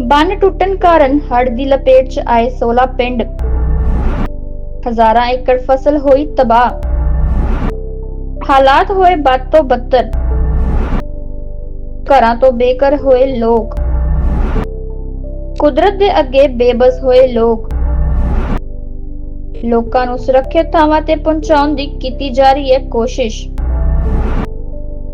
ਬੰਨ ਟੁੱਟਣ ਕਾਰਨ ਹੜ੍ਹ ਦੀ ਲਪੇਟ 'ਚ ਆਏ 16 ਪਿੰਡ। ਹਜ਼ਾਰਾਂ ਏਕੜ ਫਸਲ ਹੋਈ ਤਬਾਹ। ਹਾਲਾਤ ਹੋਏ ਬਦ ਤੋਂ ਬੱਤਰ। ਘਰਾਂ ਤੋਂ ਬੇਘਰ ਹੋਏ ਲੋਕ। ਕੁਦਰਤ ਦੇ ਅੱਗੇ ਬੇਬਸ ਹੋਏ ਲੋਕ। ਲੋਕਾਂ ਨੂੰ ਸੁਰੱਖਿਅਤ ਥਾਵਾਂ ਤੇ ਪਹੁੰਚਾਉਣ ਦੀ ਕੀਤੀ ਜਾ ਰਹੀ ਹੈ ਕੋਸ਼ਿਸ਼।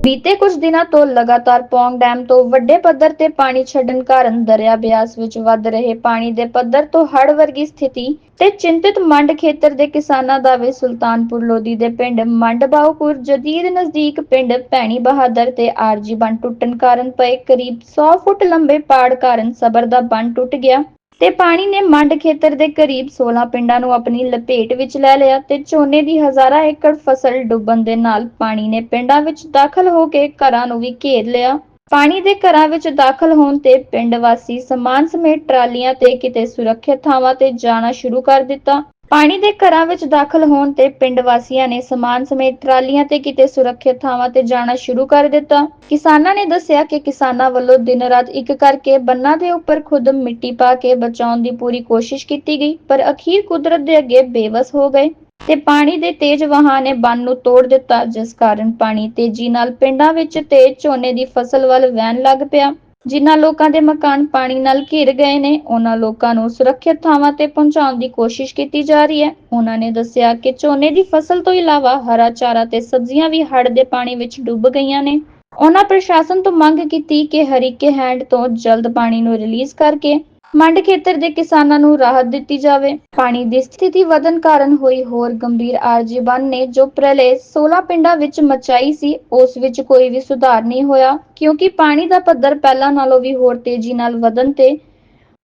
ਬੀਤੇ ਕੁਝ ਦਿਨਾਂ ਤੋਂ ਲਗਾਤਾਰ ਪੌਂਗ ਡੈਮ ਤੋਂ ਵੱਡੇ ਪੱਧਰ ਤੇ ਪਾਣੀ ਛੱਡਣ ਕਾਰਨ ਦਰਿਆ ਬਿਆਸ ਵਿੱਚ ਵੱਧ ਰਹੇ ਪਾਣੀ ਦੇ ਪੱਧਰ ਤੋਂ ਹੜ੍ਹ ਵਰਗੀ ਸਥਿਤੀ ਤੇ ਚਿੰਤਿਤ ਮੰਡ ਖੇਤਰ ਦੇ ਕਿਸਾਨਾਂ ਦਾ ਵੀ ਸੁਲਤਾਨਪੁਰ ਲੋਧੀ ਦੇ ਪਿੰਡ ਮੰਡ ਬਾਉਪੁਰ ਜਦੀਦ ਨਜ਼ਦੀਕ ਪਿੰਡ ਭੈਣੀ ਬਹਾਦਰ ਤੇ ਆਰਜੀ ਬੰਨ ਟੁੱਟਣ ਕਾਰਨ ਪਏ ਕਰੀਬ 100 ਫੁੱਟ ਲੰਬੇ ਪਾੜ ਕਾਰਨ ਸਬਰ ਦਾ ਬੰਨ ਟੁੱਟ ਗਿਆ। ਤੇ ਪਾਣੀ ਨੇ ਮੰਡ ਖੇਤਰ ਦੇ ਕਰੀਬ 16 ਪਿੰਡਾਂ ਨੂੰ ਆਪਣੀ ਲਪੇਟ ਵਿੱਚ ਲੈ ਲਿਆ ਤੇ ਝੋਨੇ ਦੀ ਹਜ਼ਾਰਾਂ ਏਕੜ ਫਸਲ ਡੁੱਬਣ ਦੇ ਨਾਲ ਪਾਣੀ ਨੇ ਪਿੰਡਾਂ ਵਿੱਚ ਦਾਖਲ ਹੋ ਕੇ ਘਰਾਂ ਨੂੰ ਵੀ ਘੇਰ ਲਿਆ। ਪਾਣੀ ਦੇ ਘਰਾਂ ਵਿੱਚ ਦਾਖਲ ਹੋਣ ਤੇ ਪਿੰਡ ਵਾਸੀ ਸਮਾਨ ਸਮੇਤ ਟਰਾਲੀਆਂ ਤੇ ਕਿਤੇ ਸੁਰੱਖਿਅਤ ਥਾਵਾਂ ਤੇ ਜਾਣਾ ਸ਼ੁਰੂ ਕਰ ਦਿੱਤਾ। ਪਾਣੀ ਦੇ ਘਰਾਂ ਵਿੱਚ ਦਾਖਲ ਹੋਣ ਤੇ ਪਿੰਡ ਵਾਸੀਆਂ ਨੇ ਸਮਾਨ ਸਮੇਤ ਟਰਾਲੀਆਂ ਤੇ ਕਿਤੇ ਸੁਰੱਖਿਅਤ ਥਾਵਾਂ ਤੇ ਜਾਣਾ ਸ਼ੁਰੂ ਕਰ ਦਿੱਤਾ। ਕਿਸਾਨਾਂ ਨੇ ਦੱਸਿਆ ਕਿ ਕਿਸਾਨਾਂ ਵੱਲੋਂ ਦਿਨ ਰਾਤ ਇੱਕ ਕਰਕੇ ਬੰਨਾਂ ਦੇ ਉੱਪਰ ਖੁਦ ਮਿੱਟੀ ਪਾ ਕੇ ਬਚਾਉਣ ਦੀ ਪੂਰੀ ਕੋਸ਼ਿਸ਼ ਕੀਤੀ ਗਈ, ਪਰ ਅਖੀਰ ਕੁਦਰਤ ਦੇ ਅੱਗੇ ਬੇਵਸ ਹੋ ਗਏ ਤੇ ਪਾਣੀ ਦੇ ਤੇਜ਼ ਵਹਾਅ ਨੇ ਬੰਨ ਨੂੰ ਤੋੜ ਦਿੱਤਾ, ਜਿਸ ਕਾਰਨ ਪਾਣੀ ਤੇਜ਼ੀ ਨਾਲ ਪਿੰਡਾਂ ਵਿੱਚ ਤੇ ਝੋਨੇ ਦੀ ਫਸਲ ਵੱਲ ਵਹਿਣ ਲੱਗ ਪਿਆ। ਜਿਨ੍ਹਾਂ ਲੋਕਾਂ ਦੇ ਮਕਾਨ ਪਾਣੀ ਨਾਲ ਘਿਰ ਗਏ ਨੇ, ਉਹਨਾਂ ਲੋਕਾਂ ਨੂੰ ਸੁਰੱਖਿਅਤ ਥਾਵਾਂ ਤੇ ਪਹੁੰਚਾਉਣ ਦੀ ਕੋਸ਼ਿਸ਼ ਕੀਤੀ ਜਾ ਰਹੀ ਹੈ। ਉਹਨਾਂ ਨੇ ਦੱਸਿਆ ਕਿ ਝੋਨੇ ਦੀ ਫਸਲ ਤੋਂ ਇਲਾਵਾ ਹਰਾ ਚਾਰਾ ਤੇ ਸਬਜ਼ੀਆਂ ਵੀ ਹੜ੍ਹ ਦੇ ਪਾਣੀ ਵਿੱਚ ਡੁੱਬ ਗਈਆਂ ਨੇ। ਉਹਨਾਂ ਪ੍ਰਸ਼ਾਸਨ ਤੋਂ ਮੰਗ ਕੀਤੀ ਕਿ ਹਰੀਕੇ ਹੈਂਡ ਤੋਂ ਜਲਦ ਪਾਣੀ ਨੂੰ ਰਿਲੀਜ਼ ਕਰਕੇ ਮੰਡ ਖੇਤਰ ਦੇ ਕਿਸਾਨਾਂ ਨੂੰ ਰਾਹਤ ਦਿੱਤੀ ਜਾਵੇ। ਪਾਣੀ ਦੀ ਸਥਿਤੀ ਵਧਨ ਕਾਰਨ ਹੋਈ ਹੋਰ ਗੰਭੀਰ ਆਰਜੀ ਨੇ ਜੋ ਪ੍ਰਲੇ 16 ਪਿੰਡਾਂ ਵਿੱਚ ਮਚਾਈ ਸੀ, ਉਸ ਵਿੱਚ ਕੋਈ ਵੀ ਸੁਧਾਰ ਨਹੀਂ ਹੋਇਆ, ਕਿਉਂਕਿ ਪਾਣੀ ਦਾ ਪੱਧਰ ਪਹਿਲਾਂ ਨਾਲੋਂ ਵੀ ਹੋਰ ਤੇਜ਼ੀ ਨਾਲ ਵਧਣ ਤੇ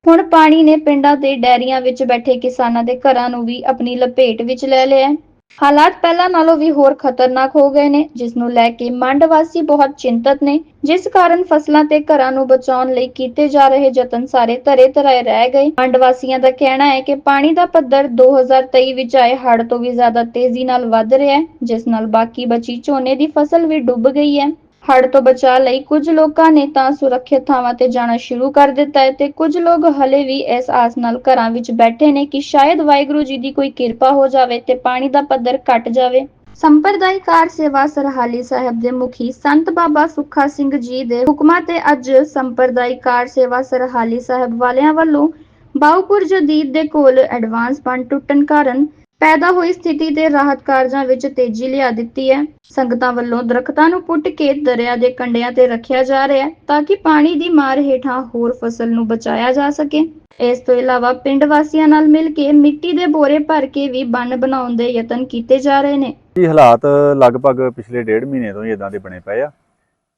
ਹੁਣ ਪਾਣੀ ਨੇ ਪਿੰਡਾਂ ਦੇ ਡੈਰੀਆਂ ਵਿੱਚ ਬੈਠੇ ਕਿਸਾਨਾਂ ਦੇ ਘਰਾਂ ਨੂੰ ਵੀ ਆਪਣੀ ਲਪੇਟ ਵਿੱਚ ਲੈ ਲਿਆ ਹਾਲਾਤ ਪਹਿਲਾਂ ਨਾਲੋਂ ਵੀ ਹੋਰ ਖਤਰਨਾਕ ਹੋ ਗਏ ਨੇ ਜਿਸ ਨੂੰ ਲੈ ਕੇ ਮੰਡ ਵਾਸੀ ਬਹੁਤ ਚਿੰਤਤ ਨੇ। ਜਿਸ ਕਾਰਨ ਫਸਲਾਂ ਤੇ ਘਰਾਂ ਨੂੰ ਬਚਾਉਣ ਲਈ ਕੀਤੇ ਜਾ ਰਹੇ ਯਤਨ ਸਾਰੇ ਧਰੇ ਧਰਾਏ ਰਹਿ ਗਏ। ਮੰਡ ਵਾਸੀਆਂ ਦਾ ਕਹਿਣਾ ਹੈ ਕਿ ਪਾਣੀ ਦਾ ਪੱਧਰ 2023 ਵਿੱਚ ਆਏ ਹੜ੍ਹ ਤੋਂ ਵੀ ਜ਼ਿਆਦਾ ਤੇਜ਼ੀ ਨਾਲ ਵੱਧ ਰਿਹਾ ਹੈ, ਜਿਸ ਨਾਲ ਬਾਕੀ ਬਚੀ ਝੋਨੇ ਦੀ ਫਸਲ ਵੀ ਡੁੱਬ ਗਈ ਹੈ। ਹੜ੍ਹ ਤੋਂ ਬਚਾਅ ਲਈ ਕੁਝ ਲੋਕਾਂ ਨੇ ਤਾਂ ਸੁਰੱਖਿਅਤ ਥਾਵਾਂ ਤੇ ਜਾਣਾ ਸ਼ੁਰੂ ਕਰ ਦਿੱਤਾ ਹੈ ਤੇ ਕੁਝ ਲੋਕ ਹਲੇ ਵੀ ਇਸ ਆਸ ਨਾਲ ਘਰਾਂ ਵਿੱਚ ਬੈਠੇ ਨੇ ਕਿ ਸ਼ਾਇਦ ਵਾਹਿਗੁਰੂ ਜੀ ਦੀ ਕੋਈ ਕਿਰਪਾ ਹੋ ਜਾਵੇ ਤੇ ਪਾਣੀ ਦਾ ਪੱਧਰ ਘਟ ਜਾਵੇ। ਸੰਪਰਦਾਇ ਕਾਰ ਸੇਵਾ ਸਰਹਾਲੀ ਸਾਹਿਬ ਦੇ ਮੁਖੀ ਸੰਤ ਬਾਬਾ ਸੁੱਖਾ ਸਿੰਘ ਜੀ ਦੇ ਹੁਕਮਾਂ ਤੇ ਅੱਜ ਸੰਪਰਦਾਇ ਕਾਰ ਸੇਵਾ ਸਰਹਾਲੀ ਸਾਹਿਬ ਵਾਲਿਆਂ ਵੱਲੋਂ ਬਾਉਪੁਰ ਜਦੀਦ ਦੇ ਕੋਲ ਐਡਵਾਂਸ ਬੰਨ ਟੁੱਟਣ ਕਾਰਨ ਪੈਦਾ ਹੋਈ ਸਥਿਤੀ ਤੇ ਰਾਹਤ ਕਾਰਜਾਂ ਵਿੱਚ ਤੇਜ਼ੀ ਲਿਆ ਦਿੱਤੀ ਹੈ। ਸੰਗਤਾਂ ਵੱਲੋਂ ਦਰਖਤਾਂ ਨੂੰ ਪੁੱਟ ਕੇ ਦਰਿਆ ਦੇ ਕੰਢਿਆਂ ਤੇ ਰੱਖਿਆ ਜਾ ਰਿਹਾ ਹੈ ਤਾਂ ਕਿ ਪਾਣੀ ਦੀ ਮਾਰ ਹੇਠਾਂ ਹੋਰ ਫਸਲ ਨੂੰ ਬਚਾਇਆ ਜਾ ਸਕੇ। ਇਸ ਤੋਂ ਇਲਾਵਾ ਪਿੰਡ ਵਾਸੀਆਂ ਨਾਲ ਮਿਲ ਕੇ ਮਿੱਟੀ ਦੇ ਬੋਰੇ ਭਰ ਕੇ ਵੀ ਬੰਨ ਬਣਾਉਣ ਦੇ ਯਤਨ ਕੀਤੇ ਜਾ ਰਹੇ ਨੇ। ਜੀ ਹਾਲਾਤ ਲਗਭਗ ਪਿਛਲੇ ਡੇਢ ਮਹੀਨੇ ਤੋਂ ਹੀ ਇਦਾਂ ਦੇ ਬਣੇ ਪਏ ਆ।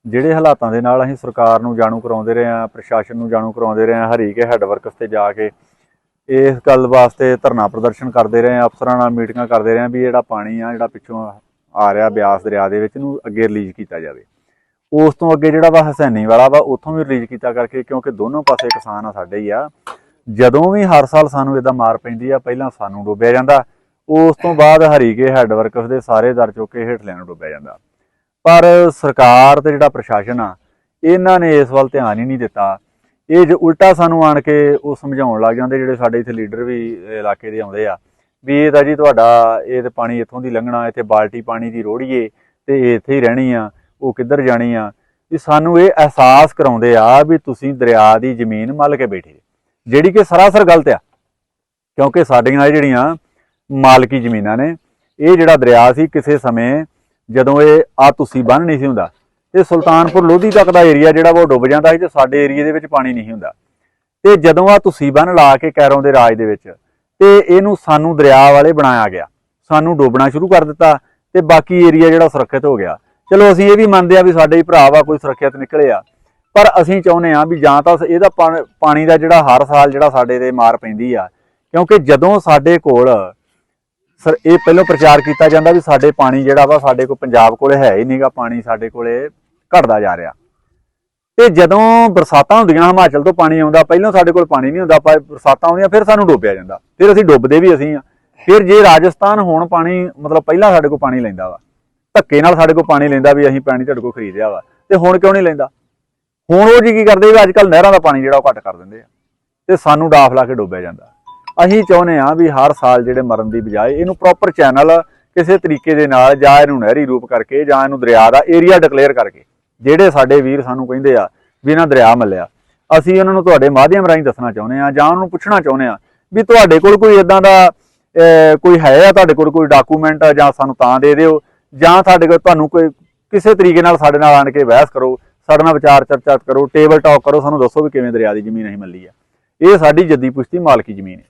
ਜਿਹੜੇ ਹਾਲਾਤਾਂ ਦੇ ਨਾਲ ਅਸੀਂ ਸਰਕਾਰ ਨੂੰ ਜਾਣੂ ਕਰਾਉਂਦੇ ਰਹੇ ਆ ਪ੍ਰਸ਼ਾਸਨ ਨੂੰ ਜਾਣੂ ਕਰਾਉਂਦੇ ਰਹੇ ਆ ਹਰੀਕੇ ਹੈੱਡ ਵਰਕਸ ਤੇ ਜਾ ਕੇ ਇਸ ਗੱਲ ਵਾਸਤੇ ਧਰਨਾ ਪ੍ਰਦਰਸ਼ਨ ਕਰਦੇ ਰਹੇ ਆ ਅਫਸਰਾਂ ਨਾਲ ਮੀਟਿੰਗਾਂ ਕਰਦੇ ਰਹੇ ਆ ਵੀ ਜਿਹੜਾ ਪਾਣੀ ਆ, ਜਿਹੜਾ ਪਿੱਛੋਂ ਆ ਰਿਹਾ ਬਿਆਸ ਦਰਿਆ ਦੇ ਵਿੱਚ ਨੂੰ ਅੱਗੇ ਰਿਲੀਜ਼ ਕੀਤਾ ਜਾਵੇ। ਉਸ ਤੋਂ ਅੱਗੇ ਜਿਹੜਾ ਵਾ ਹਸੈਨੀ ਵਾਲਾ ਵਾ, ਉੱਥੋਂ ਵੀ ਰਿਲੀਜ਼ ਕੀਤਾ ਕਰਕੇ ਕਿਉਂਕਿ ਦੋਨੋਂ ਪਾਸੇ ਕਿਸਾਨ ਆ ਸਾਡੇ ਹੀ ਆ, ਜਦੋਂ ਵੀ ਹਰ ਸਾਲ ਸਾਨੂੰ ਇਦਾਂ ਮਾਰ ਪੈਂਦੀ ਆ, ਪਹਿਲਾਂ ਸਾਨੂੰ ਡੁੱਬਿਆ ਜਾਂਦਾ, ਉਸ ਤੋਂ ਬਾਅਦ ਹਰੀਕੇ ਹੈੱਡ ਵਰਕਸ ਦੇ ਸਾਰੇ ਦਰ ਚੁੱਕ ਕੇ ਹੇਠਲਿਆਂ ਨੂੰ ਡੁੱਬਿਆ ਜਾਂਦਾ। ਪਰ ਸਰਕਾਰ ਤੇ ਜਿਹੜਾ ਪ੍ਰਸ਼ਾਸਨ ਆ, ਇਹਨਾਂ ਨੇ ਇਸ ਵੱਲ ਧਿਆਨ ਹੀ ਨਹੀਂ ਦਿੱਤਾ ਇਹ ਜੋ ਉਲਟਾ ਸਾਨੂੰ ਆਣ ਕੇ ਉਹ ਸਮਝਾਉਣ ਲੱਗ ਜਾਂਦੇ ਜਿਹੜੇ ਸਾਡੇ ਇੱਥੇ ਲੀਡਰ ਵੀ ਇਲਾਕੇ ਦੇ ਆਉਂਦੇ ਆ, ਵੀ ਇਹ ਤਾਂ ਜੀ ਤੁਹਾਡਾ ਇਹ ਤੇ ਪਾਣੀ ਇੱਥੋਂ ਦੀ ਲੰਘਣਾ, ਇੱਥੇ ਬਾਲਟੀ ਪਾਣੀ ਦੀ ਰੋੜੀਏ ਤੇ ਇਹ ਇੱਥੇ ਹੀ ਰਹਿਣੀ ਆ, ਉਹ ਕਿੱਧਰ ਜਾਣੀ ਆ। ਵੀ ਸਾਨੂੰ ਇਹ ਅਹਿਸਾਸ ਕਰਾਉਂਦੇ ਆ ਵੀ ਤੁਸੀਂ ਦਰਿਆ ਦੀ ਜ਼ਮੀਨ ਮੱਲ ਕੇ ਬੈਠੇ ਜਿਹੜੀ ਕਿ ਸਰਾਸਰ ਗਲਤ ਆ, ਕਿਉਂਕਿ ਸਾਡੀਆਂ ਇਹ ਜਿਹੜੀਆਂ ਮਾਲਕੀ ਜ਼ਮੀਨਾਂ ਨੇ, ਇਹ ਜਿਹੜਾ ਦਰਿਆ ਸੀ ਕਿਸੇ ਸਮੇਂ ਜਦੋਂ ਇਹ ਆ ਤੁਸੀਂ ਬੰਨ ਨਹੀਂ ਸੀ ਹੁੰਦਾ ਤੇ ਸੁਲਤਾਨਪੁਰ ਲੋਧੀ ਤੱਕ ਦਾ ਏਰੀਆ ਜਿਹੜਾ ਵਾ ਉਹ ਡੁੱਬ ਜਾਂਦਾ ਸੀ ਤੇ ਸਾਡੇ ਏਰੀਏ ਦੇ ਵਿੱਚ ਪਾਣੀ ਨਹੀਂ ਹੁੰਦਾ। ਤੇ ਜਦੋਂ ਆ ਤੁਸੀਂ ਬੰਨ ਲਾ ਕੇ ਕੈਰੋਂ ਦੇ ਰਾਜ ਦੇ ਵਿੱਚ, ਤੇ ਇਹਨੂੰ ਸਾਨੂੰ ਦਰਿਆ ਵਾਲੇ ਬਣਾਇਆ ਗਿਆ। ਸਾਨੂੰ ਡੋਬਣਾ ਸ਼ੁਰੂ ਕਰ ਦਿੱਤਾ ਤੇ ਬਾਕੀ ਏਰੀਆ ਜਿਹੜਾ ਸੁਰੱਖਿਅਤ ਹੋ ਗਿਆ। ਚਲੋ ਅਸੀਂ ਇਹ ਵੀ ਮੰਨਦੇ ਆ ਵੀ ਸਾਡੇ ਹੀ ਭਰਾ ਵਾ, ਕੋਈ ਸੁਰੱਖਿਅਤ ਨਿਕਲੇ ਆ। ਪਰ ਅਸੀਂ ਚਾਹੁੰਦੇ ਆ ਵੀ ਜਾਂ ਤਾਂ ਇਹਦਾ ਪਾਣੀ ਦਾ ਜਿਹੜਾ ਹਰ ਸਾਲ ਜਿਹੜਾ ਸਾਡੇ ਤੇ ਮਾਰ ਪੈਂਦੀ ਆ, ਕਿਉਂਕਿ ਜਦੋਂ ਸਾਡੇ ਕੋਲ ਸਰ, ਇਹ ਪਹਿਲਾਂ ਪ੍ਰਚਾਰ ਕੀਤਾ ਜਾਂਦਾ ਵੀ ਸਾਡੇ ਪਾਣੀ ਜਿਹੜਾ ਵਾ ਸਾਡੇ ਕੋਲ, ਪੰਜਾਬ ਕੋਲੇ ਹੈ ਹੀ ਨਹੀਂਗਾ ਪਾਣੀ ਸਾਡੇ ਕੋਲੇ। ਘਟਦਾ ਜਾ ਰਿਹਾ। ਤੇ ਜਦੋਂ ਬਰਸਾਤਾਂ ਹੁੰਦੀਆਂ, ਹਿਮਾਚਲ ਤੋਂ ਪਾਣੀ ਆਉਂਦਾ, ਪਹਿਲਾਂ ਸਾਡੇ ਕੋਲ ਪਾਣੀ ਨਹੀਂ ਹੁੰਦਾ, ਪਰ ਬਰਸਾਤਾਂ ਆਉਂਦੀਆਂ, ਫਿਰ ਸਾਨੂੰ ਡੋਬਿਆ ਜਾਂਦਾ। ਫਿਰ ਅਸੀਂ ਡੁੱਬਦੇ ਵੀ ਅਸੀਂ ਆ। ਫਿਰ ਜੇ ਰਾਜਸਥਾਨ ਹੁਣ ਪਾਣੀ, ਮਤਲਬ ਪਹਿਲਾਂ ਸਾਡੇ ਕੋਲ ਪਾਣੀ ਲੈਂਦਾ ਵਾ, ਧੱਕੇ ਨਾਲ ਸਾਡੇ ਕੋਲ ਪਾਣੀ ਲੈਂਦਾ ਵੀ ਅਸੀਂ ਪਾਣੀ ਤੁਹਾਡੇ ਕੋਲ ਖਰੀਦਿਆ ਵਾ, ਤੇ ਹੁਣ ਕਿਉਂ ਨਹੀਂ ਲੈਂਦਾ? ਹੁਣ ਉਹ ਜੀ ਕੀ ਕਰਦੇ ਵੀ ਅੱਜ ਕੱਲ ਨਹਿਰਾਂ ਦਾ ਪਾਣੀ ਜਿਹੜਾ ਉਹ ਘੱਟ ਕਰ ਦਿੰਦੇ ਆ, ਤੇ ਸਾਨੂੰ ਡਾਫ ਲਾ ਕੇ ਡੋਬਿਆ ਜਾਂਦਾ। ਅਸੀਂ ਚਾਹੁੰਦੇ ਆ ਵੀ ਹਰ ਸਾਲ ਜਿਹੜੇ ਮਰਨ ਦੀ ਬਜਾਏ ਇਹਨੂੰ ਪ੍ਰੋਪਰ ਚੈਨਲ ਕਿਸੇ ਤਰੀਕੇ ਦੇ ਨਾਲ, ਜਾਂ ਇਹਨੂੰ ਨਹਿਰੀ ਰੂਪ ਕਰਕੇ, ਜਾਂ ਇਹਨੂੰ ਦਰਿਆ ਦਾ ਏਰੀਆ ਡਿਕਲੇਅਰ ਕਰਕੇ ਜਿਹੜੇ ਸਾਡੇ ਵੀਰ ਸਾਨੂੰ ਕਹਿੰਦੇ ਆ ਵੀ ਇਹਨਾਂ ਦਰਿਆ ਮੱਲਿਆ। ਅਸੀਂ ਉਹਨਾਂ ਨੂੰ ਤੁਹਾਡੇ ਮਾਧਿਅਮ ਰਾਹੀਂ ਦੱਸਣਾ ਚਾਹੁੰਦੇ ਆ ਜਾਂ ਉਹਨਾਂ ਨੂੰ ਪੁੱਛਣਾ ਚਾਹੁੰਦੇ ਆ ਵੀ ਤੁਹਾਡੇ ਕੋਲ ਕੋਈ ਇਦਾਂ ਦਾ ਕੋਈ ਹੈ ਆ ਤੁਹਾਡੇ ਕੋਲ ਕੋਈ ਡਾਕੂਮੈਂਟ ਜਾਂ ਸਾਨੂੰ ਤਾਂ ਦੇ ਦਿਓ ਜਾਂ ਤੁਹਾਡੇ ਕੋਲ ਤੁਹਾਨੂੰ ਕੋਈ ਕਿਸੇ ਤਰੀਕੇ ਨਾਲ ਸਾਡੇ ਨਾਲ ਆਣ ਕੇ ਬਹਿਸ ਕਰੋ ਸਾਡੇ ਨਾਲ ਵਿਚਾਰ ਚਰਚਾ ਕਰੋ ਟੇਬਲ ਟਾਕ ਕਰੋ ਸਾਨੂੰ ਦੱਸੋ ਵੀ ਕਿਵੇਂ ਦਰਿਆ ਦੀ ਜ਼ਮੀਨ ਅਸੀਂ ਮੱਲੀ ਆ। ਇਹ ਸਾਡੀ ਜੱਦੀ ਪੁਸ਼ਤੀ ਮਾਲਕੀ ਜ਼ਮੀਨ ਹੈ।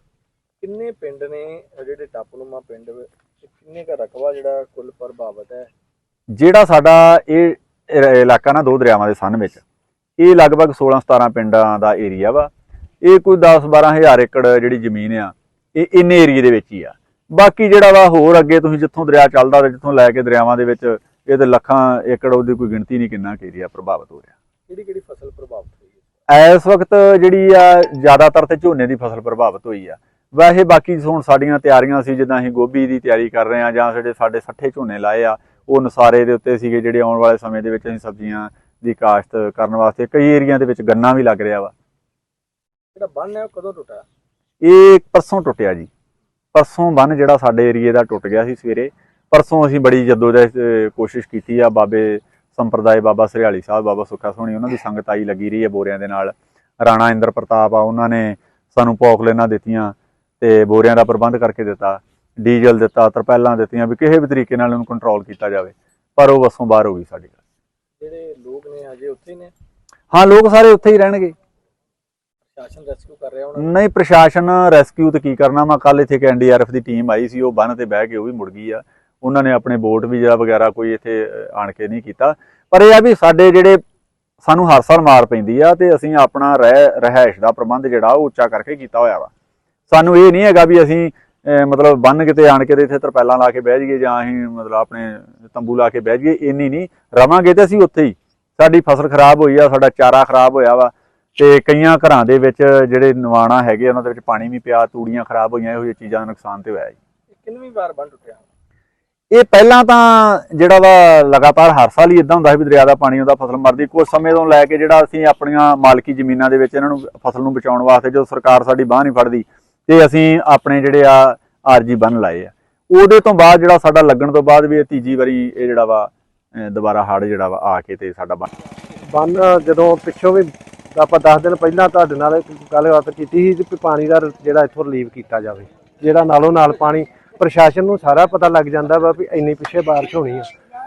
ਕਿੰਨੇ ਪਿੰਡ ਨੇ ਜਿਹੜੇ ਟਾਪਨੂਮਾ ਪਿੰਡ ਕਿੰਨੇ ਦਾ ਰਕਬਾ ਜਿਹੜਾ ਕੁੱਲ ਪ੍ਰਭਾਵਿਤ ਹੈ? ਜਿਹੜਾ ਸਾਡਾ ਇਹ ਇਲਾਕਾ ਨਾ ਦੋ ਦਰਿਆਵਾਂ ਦੇ ਸੰਨ ਵਿੱਚ। ਇਹ ਲਗਭਗ 16 17 ਪਿੰਡਾਂ ਦਾ ਏਰੀਆ ਵਾ। ਇਹ ਕੋਈ 10 12 ਹਜ਼ਾਰ ਏਕੜ ਜਿਹੜੀ ਜ਼ਮੀਨ ਆ ਇਹ ਇੰਨੇ ਏਰੀਏ ਦੇ ਵਿੱਚ ਹੀ ਆ। ਬਾਕੀ ਜਿਹੜਾ ਵਾ ਹੋਰ ਅੱਗੇ ਤੁਸੀਂ ਜਿੱਥੋਂ ਦਰਿਆ ਚੱਲਦਾ ਤੇ ਜਿੱਥੋਂ ਲੈ ਕੇ ਦਰਿਆਵਾਂ ਦੇ ਵਿੱਚ ਇਹ ਤੇ ਲੱਖਾਂ ਏਕੜ ਉਹਦੀ ਕੋਈ ਗਿਣਤੀ ਨਹੀਂ ਕਿੰਨਾ ਏਰੀਆ ਪ੍ਰਭਾਵਿਤ ਹੋ ਰਿਹਾ। ਕਿਹੜੀ ਕਿਹੜੀ ਫਸਲ ਪ੍ਰਭਾਵਿਤ ਹੋਈ ਹੈ? ਇਸ ਵਕਤ ਜਿਹੜੀ ਆ ਜ਼ਿਆਦਾਤਰ ਤੇ ਝੋਨੇ ਦੀ ਫਸਲ ਪ੍ਰਭਾਵਿਤ ਹੋਈ ਆ। ਵੈਸੇ ਬਾਕੀ ਹੁਣ ਸਾਡੀਆਂ ਤਿਆਰੀਆਂ ਸੀ ਜਿੱਦਾਂ ਅਸੀਂ ਗੋਭੀ ਦੀ ਤਿਆਰੀ ਕਰ ਰਹੇ ਆ ਜਾਂ ਜਿਹੜੇ ਸਾਡੇ ਸੱਠੇ ਝੋਨੇ ਲਾਏ ਆ ਉਹ ਨਸਾਰੇ ਦੇ ਉੱਤੇ ਸੀਗੇ ਜਿਹੜੇ ਆਉਣ ਵਾਲੇ ਸਮੇਂ ਦੇ ਵਿੱਚ ਅਸੀਂ ਸਬਜ਼ੀਆਂ ਦੀ ਕਾਸ਼ਤ ਕਰਨ ਵਾਸਤੇ ਕਈ ਏਰੀਆ ਦੇ ਵਿੱਚ ਗੰਨਾ ਵੀ ਲੱਗ ਰਿਹਾ ਵਾ। ਜਿਹੜਾ ਬੰਨ ਹੈ ਉਹ ਕਦੋਂ ਟੁੱਟਾ ਇਹ ਪਰਸੋਂ ਟੁੱਟਿਆ ਜੀ। ਪਰਸੋਂ ਬੰਨ ਜਿਹੜਾ ਸਾਡੇ ਏਰੀਏ ਦਾ ਟੁੱਟ ਗਿਆ ਸੀ ਸਵੇਰੇ। ਪਰਸੋਂ ਅਸੀਂ ਬੜੀ ਜਦੋਜਹਿਦ ਕੋਸ਼ਿਸ਼ ਕੀਤੀ ਆ ਬਾਬੇ ਸੰਪਰਦਾਇ ਬਾਬਾ ਸਰਿਆਲੀ ਸਾਹਿਬ ਬਾਬਾ ਸੁੱਖਾ ਸੋਹਣੀ ਉਹਨਾਂ ਦੀ ਸੰਗਤ ਆਈ ਲੱਗੀ ਰਹੀ ਹੈ ਬੋਰਿਆਂ ਦੇ ਨਾਲ। ਰਾਣਾ ਇੰਦਰ ਪ੍ਰਤਾਪ ਆ ਉਹਨਾਂ ਨੇ ਸਾਨੂੰ ਪੌਕਲੇਨਾਂ ਦਿੱਤੀਆਂ ਤੇ ਬੋਰਿਆਂ ਦਾ ਪ੍ਰਬੰਧ ਕਰਕੇ ਦਿੱਤਾ। ਡੀਜ਼ਲ ਦਿੱਤਾ ਤਰਪੈਲਾਂ ਦਿੱਤੀਆਂ ਵੀ ਕਿਸੇ ਵੀ ਤਰੀਕੇ ਨਾਲ ਉਹਨੂੰ ਕੰਟਰੋਲ ਕੀਤਾ ਜਾਵੇ ਪਰ ਉਹ ਵਸੋਂ ਬਾਹਰ ਹੋ ਗਈ ਸਾਡੀ ਜਿਹੜੇ ਲੋਕ ਨੇ ਅਜੇ ਉੱਥੇ ਨੇ? ਹਾਂ ਲੋਕ ਸਾਰੇ ਉੱਥੇ ਹੀ ਰਹਿਣਗੇ। ਪ੍ਰਸ਼ਾਸਨ ਰੈਸਕਿਊ ਕਰ ਰਿਹਾ ਉਹਨਾਂ ਨਹੀਂ ਪ੍ਰਸ਼ਾਸਨ ਰੈਸਕਿਊ ਤੇ ਕੀ ਕਰਨਾ ਮੈਂ ਕੱਲ ਇੱਥੇ ਇੱਕ ਐਨਡੀਆਰਐਫ ਦੀ ਟੀਮ ਆਈ ਸੀ ਉਹ ਬੰਨ ਤੇ ਬਹਿ ਕੇ ਉਹ ਵੀ ਮੁੜ ਗਈ ਆ। ਉਹਨਾਂ ਨੇ ਆਪਣੇ ਬੋਟ ਵੀ ਜਿਹੜਾ ਵਗੈਰਾ ਕੋਈ ਇੱਥੇ ਆਣ ਕੇ ਨਹੀਂ ਕੀਤਾ। ਪਰ ਇਹ ਆ ਵੀ ਸਾਡੇ ਜਿਹੜੇ ਸਾਨੂੰ ਹਰ ਸਾਲ ਮਾਰ ਪੈਂਦੀ ਆ ਤੇ ਅਸੀਂ ਆਪਣਾ ਰਹਿ ਰਹਿائش ਦਾ ਪ੍ਰਬੰਧ ਜਿਹੜਾ ਉਹ ਉੱਚਾ ਕਰਕੇ ਕੀਤਾ ਹੋਇਆ ਵਾ। ਸਾਨੂੰ ਇਹ ਨਹੀਂ ਹੈਗਾ ਵੀ ਅਸੀਂ ਮਤਲਬ ਬੰਨ ਕਿਤੇ ਆਣ ਕੇ ਇੱਥੇ ਤਰਪੈਲਾਂ ਲਾ ਕੇ ਬਹਿ ਜਾਈਏ ਜਾਂ ਅਸੀਂ ਮਤਲਬ ਆਪਣੇ ਤੰਬੂ ਲਾ ਕੇ ਬਹਿ ਜਾਈਏ ਇੰਨੀ ਨਹੀਂ। ਰਵਾਂਗੇ ਤੇ ਅਸੀਂ ਉੱਥੇ ਹੀ। ਸਾਡੀ ਫਸਲ ਖਰਾਬ ਹੋਈ ਆ ਸਾਡਾ ਚਾਰਾ ਖਰਾਬ ਹੋਇਆ ਵਾ ਤੇ ਕਈਆਂ ਘਰਾਂ ਦੇ ਵਿੱਚ ਜਿਹੜੇ ਨਵਾਣਾ ਹੈਗੇ ਉਹਨਾਂ ਦੇ ਵਿੱਚ ਪਾਣੀ ਵੀ ਪਿਆ ਤੂੜੀਆਂ ਖਰਾਬ ਹੋਈਆਂ ਇਹੋ ਜਿਹੀਆਂ ਚੀਜ਼ਾਂ ਦਾ ਨੁਕਸਾਨ ਤੇ ਹੋਇਆ ਜੀ। ਕਿੰਨਵੀਂ ਵਾਰ ਬੰਨ ਟੁੱਟਿਆ? ਇਹ ਪਹਿਲਾਂ ਤਾਂ ਜਿਹੜਾ ਵਾ ਲਗਾਤਾਰ ਹਰ ਸਾਲ ਹੀ ਇਦਾਂ ਹੁੰਦਾ ਸੀ ਵੀ ਦਰਿਆ ਦਾ ਪਾਣੀ ਉਹਦਾ ਫਸਲ ਮਰਦੀ। ਕੁਝ ਸਮੇਂ ਤੋਂ ਲੈ ਕੇ ਜਿਹੜਾ ਅਸੀਂ ਆਪਣੀਆਂ ਮਾਲਕੀ ਜ਼ਮੀਨਾਂ ਦੇ ਵਿੱਚ ਇਹਨਾਂ ਨੂੰ ਫਸਲ ਨੂੰ ਬਚਾਉਣ ਵਾਸਤੇ ਜਦੋਂ ਸਰਕਾਰ ਸਾਡੀ ਬਾਹ ਨਹੀਂ ਫੜਦੀ ਤੇ ਅਸੀਂ ਆਪਣੇ ਜਿਹੜੇ ਆ ਆਰਜੀ ਬੰਨ ਲਾਏ ਆ। ਉਹਦੇ ਤੋਂ ਬਾਅਦ ਜਿਹੜਾ ਸਾਡਾ ਲੱਗਣ ਤੋਂ ਬਾਅਦ ਵੀ ਇਹ ਤੀਜੀ ਵਾਰੀ ਇਹ ਜਿਹੜਾ ਵਾ ਦੁਬਾਰਾ ਹੜ ਜਿਹੜਾ ਵਾ ਆ ਕੇ ਤੇ ਸਾਡਾ ਬੰਨ ਬੰਨ ਜਦੋਂ ਪਿੱਛੋਂ ਵੀ ਆਪਾਂ 10 ਦਿਨ ਪਹਿਲਾਂ ਤੁਹਾਡੇ ਨਾਲ ਗੱਲਬਾਤ ਕੀਤੀ ਸੀ ਕਿ ਪਾਣੀ ਦਾ ਜਿਹੜਾ ਇੱਥੋਂ ਰਿਲੀਵ ਕੀਤਾ ਜਾਵੇ, ਜਿਹੜਾ ਨਾਲੋਂ ਨਾਲ ਪਾਣੀ, ਪ੍ਰਸ਼ਾਸਨ ਨੂੰ ਸਾਰਾ ਪਤਾ ਲੱਗ ਜਾਂਦਾ ਵਾ ਵੀ ਇੰਨੀ ਪਿੱਛੇ ਬਾਰਿਸ਼ ਹੋਣੀ ਆ।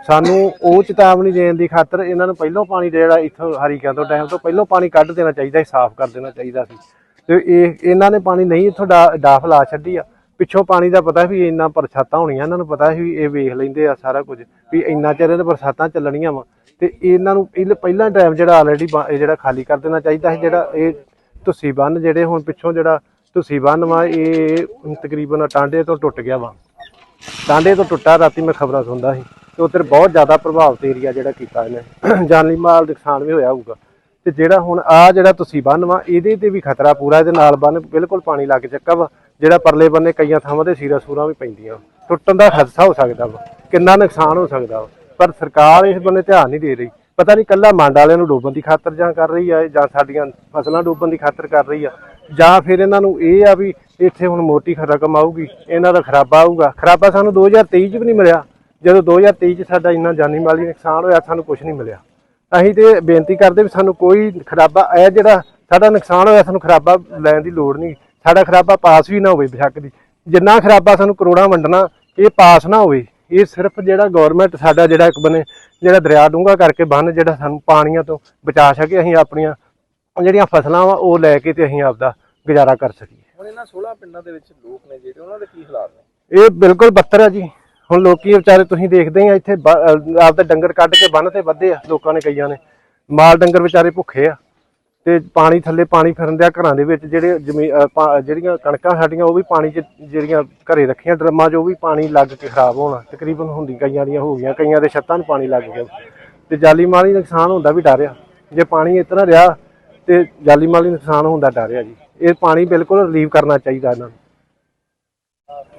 ਸਾਨੂੰ ਉਹ ਚੇਤਾਵਨੀ ਦੇਣ ਦੀ ਖਾਤਰ ਇਹਨਾਂ ਨੂੰ ਪਹਿਲੋਂ ਪਾਣੀ ਜਿਹੜਾ ਇੱਥੋਂ ਹਰੀਕਿਆਂ ਤੋਂ, ਡੈਮ ਤੋਂ ਪਹਿਲੋਂ ਪਾਣੀ ਕੱਢ ਦੇਣਾ ਚਾਹੀਦਾ ਸੀ, ਸਾਫ਼ ਕਰ ਦੇਣਾ ਚਾਹੀਦਾ ਸੀ। ਤੇ ਇਹ ਇਹਨਾਂ ਨੇ ਪਾਣੀ ਨਹੀਂ ਇੱਥੋਂ ਡਾ- ਡਾਫ ਲਾ ਛੱਡੀ ਆ। ਪਿੱਛੋਂ ਪਾਣੀ ਦਾ ਪਤਾ ਵੀ ਇੰਨਾ ਬਰਸਾਤਾਂ ਹੋਣੀਆਂ, ਇਹਨਾਂ ਨੂੰ ਪਤਾ ਸੀ ਵੀ ਇਹ ਵੇਖ ਲੈਂਦੇ ਆ ਸਾਰਾ ਕੁਝ, ਵੀ ਇੰਨਾ ਚਿਰ ਇਹ ਬਰਸਾਤਾਂ ਚੱਲਣੀਆਂ ਵਾ। ਤੇ ਇਹਨਾਂ ਨੂੰ ਪਹਿਲ- ਪਹਿਲਾਂ ਟਾਈਮ ਜਿਹੜਾ ਆਲਰੇਡੀ ਇਹ ਜਿਹੜਾ ਖਾਲੀ ਕਰ ਦੇਣਾ ਚਾਹੀਦਾ ਸੀ, ਜਿਹੜਾ ਇਹ ਤੁਸੀਂ ਬੰਨ ਜਿਹੜੇ ਹੁਣ ਪਿੱਛੋਂ ਜਿਹੜਾ ਤੁਸੀਂ ਬੰਨ ਵਾ, ਇਹ ਤਕਰੀਬਨ ਟਾਂਡੇ ਤੋਂ ਟੁੱਟ ਗਿਆ ਵਾ। ਟਾਂਡੇ ਤੋਂ ਟੁੱਟਾ, ਰਾਤੀ ਮੈਂ ਖਬਰਾਂ ਸੁਣਦਾ ਸੀ। ਤੇ ਉੱਧਰ ਬਹੁਤ ਜ਼ਿਆਦਾ ਪ੍ਰਭਾਵਿਤ ਏਰੀਆ ਜਿਹੜਾ ਕੀਤਾ ਇਹਨੇ। ਜਾਨੀ ਮਾਲ ਨੁਕਸਾਨ ਵੀ ਹੋਇਆ ਹੋਊਗਾ। ਤੇ ਜਿਹੜਾ ਹੁਣ ਆ ਜਿਹੜਾ ਤੁਸੀਂ ਬੰਨ ਵਾ, ਇਹਦੇ ਤੇ ਵੀ ਖਤਰਾ ਪੂਰਾ, ਇਹਦੇ ਨਾਲ ਬੰਨ ਬਿਲਕੁਲ ਪਾਣੀ ਲੱਗ ਚੱਕਾ ਵਾ, ਜਿਹੜਾ ਪਰਲੇ ਬੰਨੇ ਕਈਆਂ ਥਾਵਾਂ ਤੇ ਸੀਰਾ ਸੂਰਾਂ ਵੀ ਪੈਂਦੀਆਂ ਟੁੱਟਣ ਦਾ ਹਾਦਸਾ ਹੋ ਸਕਦਾ ਵਾ, ਕਿੰਨਾ ਨੁਕਸਾਨ ਹੋ ਸਕਦਾ ਵਾ। ਪਰ ਸਰਕਾਰ ਇਸ ਬੰਨੇ ਧਿਆਨ ਨਹੀਂ ਦੇ ਰਹੀ। ਪਤਾ ਨਹੀਂ ਕੱਲਾ ਮੰਡ ਵਾਲਿਆਂ ਨੂੰ ਡੋਬਣ ਦੀ ਖਾਤਰ ਜਾਂ ਕਰ ਰਹੀ ਆ, ਜਾਂ ਸਾਡੀਆਂ ਫਸਲਾਂ ਡੋਬਣ ਦੀ ਖਾਤਰ ਕਰ ਰਹੀ ਆ, ਜਾਂ ਫਿਰ ਇਹਨਾਂ ਨੂੰ ਇਹ ਆ ਵੀ ਇੱਥੇ ਹੁਣ ਮੋਟੀ ਰਕਮ ਆਊਗੀ, ਇਹਨਾਂ ਦਾ ਖਰਾਬਾ ਆਊਗਾ। ਖਰਾਬਾ ਸਾਨੂੰ 2023 ਚ ਵੀ ਨਹੀਂ ਮਿਲਿਆ। ਜਦੋਂ 2023 ਚ ਸਾਡਾ ਇੰਨਾ ਜਾਨੀ ਮਾਲੀ ਨੁਕਸਾਨ ਹੋਇਆ, ਸਾਨੂੰ ਕੁਝ ਨਹੀਂ ਮਿਲਿਆ। ਅਸੀਂ ਤੇ ਬੇਨਤੀ ਕਰਦੇ ਵੀ ਸਾਨੂੰ ਕੋਈ ਖਰਾਬਾ ਇਹ ਜਿਹੜਾ ਸਾਡਾ ਨੁਕਸਾਨ ਹੋਇਆ ਸਾਨੂੰ ਖਰਾਬਾ ਲੈਣ ਦੀ ਲੋੜ ਨਹੀਂ। ਸਾਡਾ ਖਰਾਬਾ ਪਾਸ ਵੀ ਨਾ ਹੋਵੇ ਬੇਸ਼ੱਕ ਦੀ ਜਿੰਨਾ ਖਰਾਬਾ ਸਾਨੂੰ ਕਰੋੜਾਂ ਵੰਡਣਾ ਇਹ ਪਾਸ ਨਾ ਹੋਵੇ। ਇਹ ਸਿਰਫ ਜਿਹੜਾ ਗਵਰਨਮੈਂਟ ਸਾਡਾ ਜਿਹੜਾ ਇੱਕ ਬਨੇ ਜਿਹੜਾ ਦਰਿਆ ਡੂੰਘਾ ਕਰਕੇ ਬੰਨ ਜਿਹੜਾ ਸਾਨੂੰ ਪਾਣੀਆਂ ਤੋਂ ਬਚਾ ਸਕੇ ਅਸੀਂ ਆਪਣੀਆਂ ਜਿਹੜੀਆਂ ਫਸਲਾਂ ਵਾ ਉਹ ਲੈ ਕੇ ਤੇ ਅਸੀਂ ਆਪਦਾ ਗੁਜ਼ਾਰਾ ਕਰ ਸਕੀਏ। ਹੁਣ ਇਹਨਾਂ 16 ਪਿੰਡਾਂ ਦੇ ਵਿੱਚ ਲੋਕ ਨੇ ਜਿਹੜੇ ਉਹਨਾਂ ਦੇ ਕੀ ਹਾਲਾਤ ਨੇ? ਇਹ ਬਿਲਕੁਲ ਬੱਤਰ ਆ ਜੀ। ਹੁਣ ਲੋਕੀ ਵਿਚਾਰੇ ਤੁਸੀਂ ਦੇਖਦੇ ਹੀ ਆ, ਇੱਥੇ ਬ- ਅਹ ਆਪਦੇ ਡੰਗਰ ਕੱਢ ਕੇ ਬੰਨ ਤੇ ਵੱਧੇ ਆ, ਲੋਕਾਂ ਨੇ ਕਈਆਂ ਨੇ। ਮਾਲ ਡੰਗਰ ਵਿਚਾਰੇ ਭੁੱਖੇ ਆ। ਤੇ ਪਾਣੀ ਥੱਲੇ ਪਾਣੀ ਫਿਰਨ ਦਿਆ ਘਰਾਂ ਦੇ ਵਿੱਚ, ਜਿਹੜੇ ਜ਼ਮੀ ਪਾ- ਜਿਹੜੀਆਂ ਕਣਕਾਂ ਸਾਡੀਆਂ, ਉਹ ਵੀ ਪਾਣੀ 'ਚ ਜਿਹੜੀਆਂ ਘਰੇ ਰੱਖੀਆਂ ਡਰਮਾਂ 'ਚ, ਉਹ ਵੀ ਪਾਣੀ ਲੱਗ ਕੇ ਖਰਾਬ ਹੋਣਾ। ਤਕਰੀਬਨ ਹੁੰਦੀ ਕਈਆਂ ਦੀਆਂ, ਹੋ ਗਈਆਂ। ਕਈਆਂ ਦੇ ਛੱਤਾਂ ਨੂੰ ਪਾਣੀ ਲੱਗ ਗਿਆ। ਤੇ ਜਾਲੀ ਮਾਲੀ ਨੁਕਸਾਨ ਹੁੰਦਾ ਵੀ ਡਰ ਆ। ਜੇ ਪਾਣੀ ਇਤਨਾ ਰਿਹਾ ਤੇ ਜਾਲੀ ਮਾਲੀ ਨੁਕਸਾਨ ਹੁੰਦਾ ਡਰ ਆ ਜੀ। ਇਹ ਪਾਣੀ ਬਿਲਕੁਲ ਰਿਲੀਵ ਕਰਨਾ ਚਾਹੀਦਾ ਇਹਨਾਂ ਨੂੰ।